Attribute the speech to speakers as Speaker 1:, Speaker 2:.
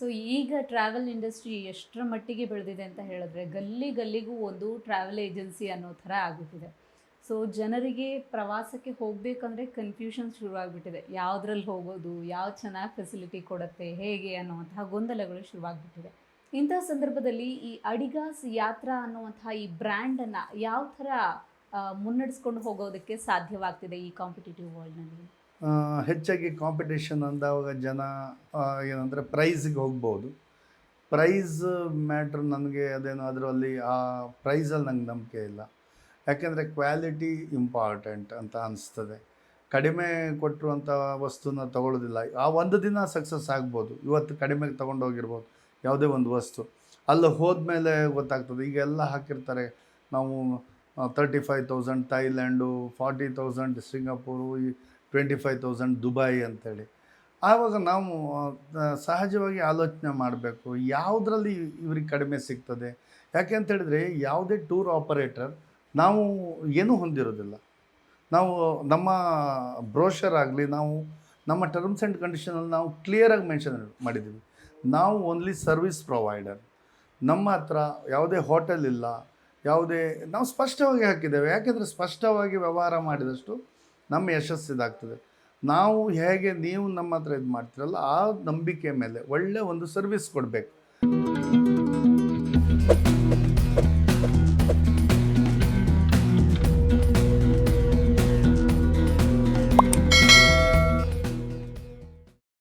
Speaker 1: So ಈಗ travel industry ಎಷ್ಟರ ಮಟ್ಟಿಗೆ ಬೆಳೆದಿದೆ ಅಂತ ಹೇಳಿದ್ರೆ, ಗಲ್ಲಿ ಗಲ್ಲಿಗೂ ಒಂದು ಟ್ರಾವೆಲ್ ಏಜೆನ್ಸಿ ಅನ್ನೋ ಥರ ಆಗಿಬಿಟ್ಟಿದೆ. ಸೊ ಜನರಿಗೆ ಪ್ರವಾಸಕ್ಕೆ ಹೋಗಬೇಕಂದ್ರೆ ಕನ್ಫ್ಯೂಷನ್ ಶುರುವಾಗ್ಬಿಟ್ಟಿದೆ. ಯಾವುದ್ರಲ್ಲಿ ಹೋಗೋದು, ಯಾವ ಚೆನ್ನಾಗಿ ಫೆಸಿಲಿಟಿ ಕೊಡುತ್ತೆ, ಹೇಗೆ ಅನ್ನುವಂತಹ ಗೊಂದಲಗಳು ಶುರುವಾಗಿಬಿಟ್ಟಿದೆ. ಇಂತಹ ಸಂದರ್ಭದಲ್ಲಿ ಈ ಅಡಿಗಾಸ್ ಯಾತ್ರಾ ಅನ್ನುವಂತಹ ಈ ಬ್ರ್ಯಾಂಡನ್ನು ಯಾವ ಥರ ಮುನ್ನಡೆಸ್ಕೊಂಡು ಹೋಗೋದಕ್ಕೆ ಸಾಧ್ಯವಾಗ್ತಿದೆ ಈ ಕಾಂಪಿಟೇಟಿವ್ ವರ್ಲ್ಡ್ನಲ್ಲಿ
Speaker 2: ಹೆಚ್ಚಾಗಿ ಕಾಂಪಿಟೇಷನ್ ಅಂದಾಗ ಜನ ಏನಂದರೆ ಪ್ರೈಸಿಗೆ ಹೋಗ್ಬೋದು. ಪ್ರೈಸ್ ಮ್ಯಾಟ್ರ್ ನನಗೆ ಅದೇನು ಅದರಲ್ಲಿ ಆ ಪ್ರೈಸಲ್ಲಿ ನಂಗೆ ನಂಬಿಕೆ ಇಲ್ಲ. ಯಾಕೆಂದರೆ ಕ್ವಾಲಿಟಿ ಇಂಪಾರ್ಟೆಂಟ್ ಅಂತ ಅನಿಸ್ತದೆ. ಕಡಿಮೆ ಕೊಟ್ಟಿರುವಂಥ ವಸ್ತುನ ತಗೊಳ್ಳೋದಿಲ್ಲ ಆ ಒಂದು ದಿನ ಸಕ್ಸಸ್ ಆಗ್ಬೋದು. ಇವತ್ತು ಕಡಿಮೆಗೆ ತೊಗೊಂಡೋಗಿರ್ಬೋದು ಯಾವುದೇ ಒಂದು ವಸ್ತು. ಅಲ್ಲಿ ಹೋದ್ಮೇಲೆ ಗೊತ್ತಾಗ್ತದೆ. ಈಗೆಲ್ಲ ಹಾಕಿರ್ತಾರೆ. ನಾವು thirty five thousand Thailand forty thousand Singapore, ಈ ಟ್ವೆಂಟಿ ಫೈವ್ ತೌಸಂಡ್ ದುಬೈ ಅಂತೇಳಿ. ಆವಾಗ ನಾವು ಸಹಜವಾಗಿ ಆಲೋಚನೆ ಮಾಡಬೇಕು, ಯಾವುದರಲ್ಲಿ ಇವ್ರಿಗೆ ಕಡಿಮೆ ಸಿಗ್ತದೆ? ಯಾಕೆ ಅಂತ ಹೇಳಿದರೆ, ಯಾವುದೇ ಟೂರ್ ಆಪರೇಟರ್ ನಾವು ಏನೂ ಹೊಂದಿರೋದಿಲ್ಲ. ನಾವು ನಮ್ಮ ಬ್ರೋಷರ್ ಆಗಲಿ, ನಾವು ನಮ್ಮ ಟರ್ಮ್ಸ್ ಆ್ಯಂಡ್ ಕಂಡೀಷನಲ್ಲಿ ನಾವು ಕ್ಲಿಯರಾಗಿ ಮೆನ್ಷನ್ ಮಾಡಿದ್ದೀವಿ. ನಾವು ಓನ್ಲಿ ಸರ್ವಿಸ್ ಪ್ರೊವೈಡರ್. ನಮ್ಮ ಹತ್ರ ಯಾವುದೇ ಹೋಟೆಲ್ ಇಲ್ಲ ಯಾವುದೇ, ನಾವು ಸ್ಪಷ್ಟವಾಗಿ ಹಾಕಿದ್ದೇವೆ. ಯಾಕೆಂದರೆ ಸ್ಪಷ್ಟವಾಗಿ ವ್ಯವಹಾರ ಮಾಡಿದಷ್ಟು ನಮ್ಮ ಯಶಸ್ಸಿದಾಗ್ತದೆ ನಾವು ಹೇಗೆ ನೀವು ನಮ್ಮ ಹತ್ರ ಇದು ಮಾಡ್ತೀರಲ್ಲ ಆ ನಂಬಿಕೆ ಮೇಲೆ ಒಳ್ಳೆಯ ಒಂದು ಸರ್ವಿಸ್ ಕೊಡಬೇಕು.